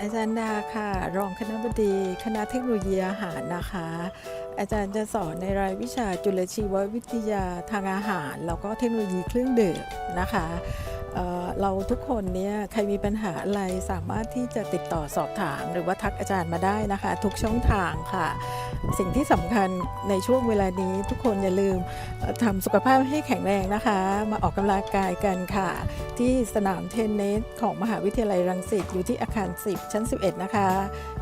อาจารย์ดาค่ะ รองคณบดีคณะเทคโนโลยีอาหารนะคะ อาจารย์จะสอนในรายวิชาจุลชีววิทยาทางอาหาร แล้วก็เทคโนโลยีเครื่องดื่มนะคะ เราทุกคนเนี่ยใครมีปัญหาอะไรสามารถที่จะติดต่อสอบถาม หรือว่าทักอาจารย์มาได้นะคะ ทุกช่องทางค่ะ สิ่งที่สำคัญในช่วงเวลานี้ทุกคนอย่าลืมทำสุขภาพให้แข็งแรงนะคะ มาออกกำลังกายกันค่ะ ที่สนามเทนนิสของมหาวิทยาลัยรังสิตอยู่ที่อาคาร 10 ชั้น 11 นะคะ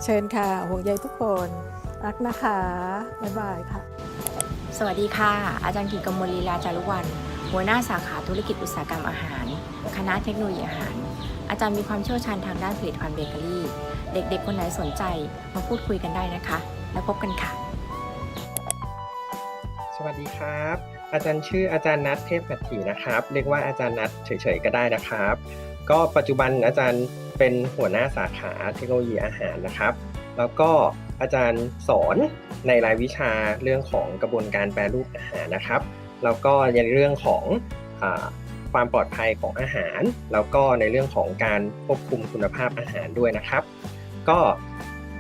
เชิญค่ะห่วงใยทุกคนรักนะคะบ๊ายบายค่ะ สวัสดีค่ะ อาจารย์กิตกมลลีลาจารุวัน หัวหน้าสาขาธุรกิจอุตสาหกรรมอาหาร คณะเทคโนโลยีอาหาร อาจารย์มีความเชี่ยวชาญทางด้านผลิตภัณฑ์เบเกอรี่ เด็กๆ คนไหนสนใจมาพูดคุยกันได้นะคะ แล้วพบกันค่ะ สวัสดีครับ อาจารย์ชื่ออาจารย์นัทเทพหัตถีนะครับ เรียกว่าอาจารย์นัทเฉยๆก็ได้นะครับ ก็ปัจจุบันอาจารย์เป็นหัวหน้าสาขาเทคโนโลยีอาหารนะครับ แล้วก็อาจารย์สอนในรายวิชาเรื่องของกระบวนการแปรรูปอาหารนะครับ แล้วก็ในเรื่องของอความปลอดภัยของอาหาร แล้วก็ในเรื่องของการควบคุมคุณภาพอาหารด้วยนะครับ ก็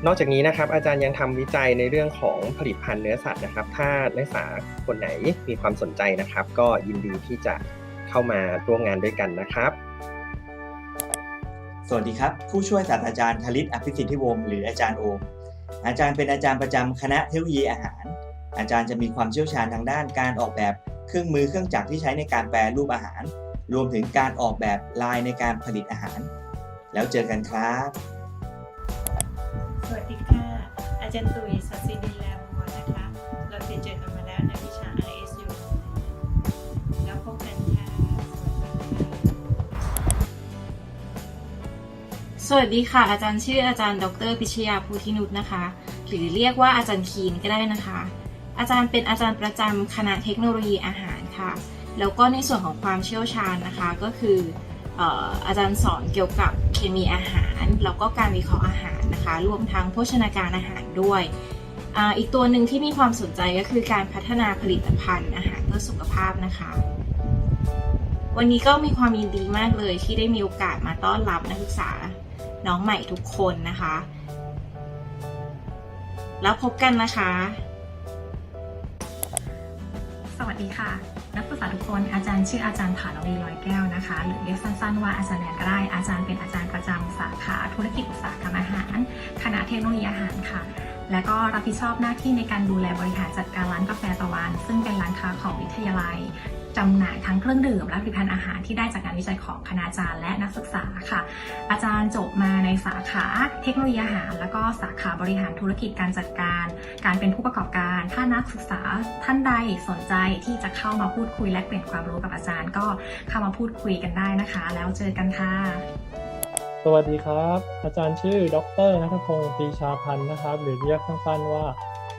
นอกจากนี้นะครับ อาจารย์ยังทำวิจัยในเรื่องของผลิตภัณฑ์เนื้อสัตว์นะครับ ถ้านักศึกษาคนไหนมีความสนใจนะครับ ก็ยินดีที่จะเข้ามาร่วมงานด้วยกันนะครับ สวัสดีครับ ผู้ช่วยศาสตราจารย์ธลิตอภิสิทธิวงศ์หรืออาจารย์โอมอาจารย์เป็นอาจารย์ประจำคณะเทคโนโลยีอาหาร อาจารย์จะมีความเชี่ยวชาญทางด้านการออกแบบเครื่องมือเครื่องจักรที่ใช้ในการแปรรูปอาหาร รวมถึงการออกแบบลายในการผลิตอาหาร แล้วเจอกันครับ สวัสดีค่ะ อาจารย์ตุ๋ยสัสินินแลบัวนะคะ เราเคยเจอกันมาแล้วในวิชา ISU แล้วพบกันค่ะสวัสดีค่ะ สวัสดีค่ะ อาจารย์ชื่ออาจารย์ ดร พิชยาภูทินุชนะคะ หรือเรียกว่าอาจารย์คีนก็ได้นะคะ อาจารย์เป็นอาจารย์ประจำคณะเทคโนโลยีอาหารค่ะ แล้วก็ในส่วนของความเชี่ยวชาญนะคะก็คืออาจารย์สอนเกี่ยวกับเคมีอาหาร แล้วก็การวิเคราะห์อาหารนะคะ รวมทั้งโภชนาการอาหารด้วยออีกตัวหนึ่งที่มีความสนใจก็คือการพัฒนาผลิตภัณฑ์อาหารเพื่อสุขภาพนะคะ วันนี้ก็มีความยินดีมากเลยที่ได้มีโอกาสมาต้อนรับนักศึกษาน้องใหม่ทุกคนนะคะ แล้วพบกันนะคะ สวัสดีค่ะ นักศึกษาทุกคนอาจารย์ชื่ออาจารย์ผานวีลอยแก้วนะคะ หรือเรียกสั้นๆว่าอาจารย์แนนก็ได้อาจารย์เป็นอาจารย์ประจำสาขาธุรกิจอุตสาหกรรมอาหาร คณะเทคโนโลยีอาหารค่ะ และก็รับผิดชอบหน้าที่ในการดูแลบริหารจัดการร้านกาแฟตะวัน ซึ่งเป็นร้านค้าของวิทยาลัย จำหน่ายทั้งเครื่องดื่มและผลิตภัณฑ์อาหารที่ได้จากการวิจัยของคณาจารย์และนักศึกษาค่ะ อาจารย์จบมาในสาขาเทคโนโลยีอาหาร แล้วก็สาขาบริหารธุรกิจการจัดการ การเป็นผู้ประกอบการ ถ้านักศึกษาท่านใดสนใจที่จะเข้ามาพูดคุยและเปลี่ยนความรู้กับอาจารย์ ก็เข้ามาพูดคุยกันได้นะคะ แล้วเจอกันค่ะสวัสดีครับ อาจารย์ชื่อ ดรนัทพงศ์ปีชาพันธ์นะครับ หรือเรียกสั้นๆว่า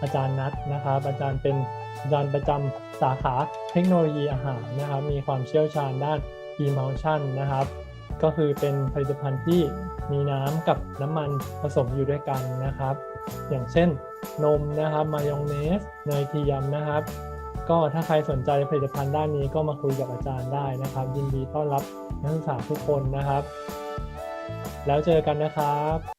อาจารย์นัทนะครับ อาจารย์เป็นอาจารย์ประจำ สาขาเทคโนโลยีอาหารนะครับ มีความเชี่ยวชาญด้าน emulsion นะครับ ก็คือเป็นผลิตภัณฑ์ที่มีน้ำกับน้ำมันผสมอยู่ด้วยกันนะครับ อย่างเช่นนมนะครับ มายองเนสเนยเทียมนะครับ ก็ถ้าใครสนใจผลิตภัณฑ์ด้านนี้ก็มาคุยกับอาจารย์ได้นะครับ ยินดีต้อนรับนักศึกษาทุกคนนะครับ แล้วเจอกันนะครับ